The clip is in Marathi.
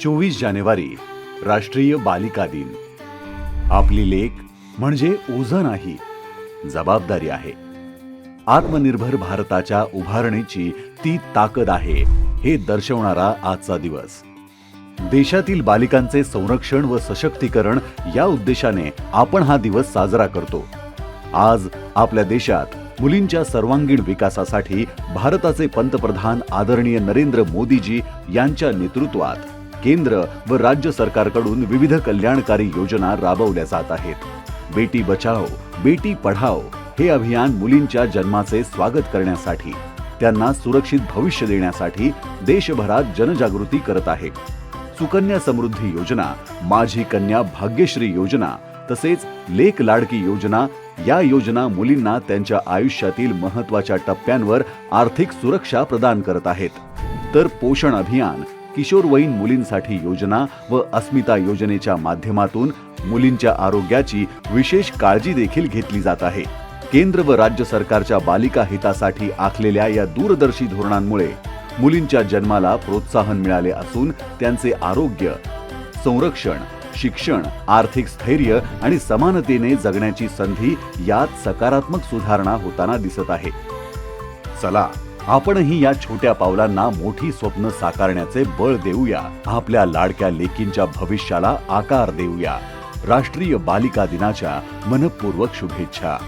चोवीस जानेवारी राष्ट्रीय बालिका दिन. आपली लेख म्हणजे ओझं नाही जबाबदारी आहे. आत्मनिर्भर भारताच्या उभारणीची ती ताकद आहे हे दर्शवणारा आजचा दिवस. देशातील बालिकांचे संरक्षण व सशक्तीकरण या उद्देशाने आपण हा दिवस साजरा करतो. आज आपल्या देशात मुलींच्या सर्वांगीण विकासासाठी भारताचे पंतप्रधान आदरणीय नरेंद्र मोदीजी यांच्या नेतृत्वात केंद्र व राज्य सरकारकडून विविध कल्याणकारी योजना राबवल्या जात आहेत. बेटी बचाओ बेटी पढाओ हे अभियान मुलींच्या जन्माचे स्वागत करण्यासाठी त्यांना सुरक्षित भविष्य देण्यासाठी देशभरात जनजागृती करत आहे. सुकन्या समृद्धी योजना माझी कन्या भाग्यश्री योजना तसेच लेक लाडकी योजना या योजना मुलींना त्यांच्या आयुष्यातील महत्त्वाच्या टप्प्यांवर आर्थिक सुरक्षा प्रदान करत आहेत. तर पोषण अभियान किशोरवयीन मुलींसाठी योजना व अस्मिता योजनेच्या माध्यमातून मुलींच्या आरोग्याची विशेष काळजी देखील घेतली जात आहे. केंद्र व राज्य सरकारच्या बालिका हितासाठी आखलेल्या या दूरदर्शी धोरणांमुळे मुलींच्या जन्माला प्रोत्साहन मिळाले असून त्यांचे आरोग्य संरक्षण शिक्षण आर्थिक स्थैर्य आणि समानतेने जगण्याची संधी यात सकारात्मक सुधारणा होताना दिसत आहे. चला आपणही या छोट्या पावलांना मोठी स्वप्न साकारण्याचे बळ देऊया. आपल्या लाडक्या लेकींच्या भविष्याला आकार देऊया. राष्ट्रीय बालिका दिनाच्या मनपूर्वक शुभेच्छा.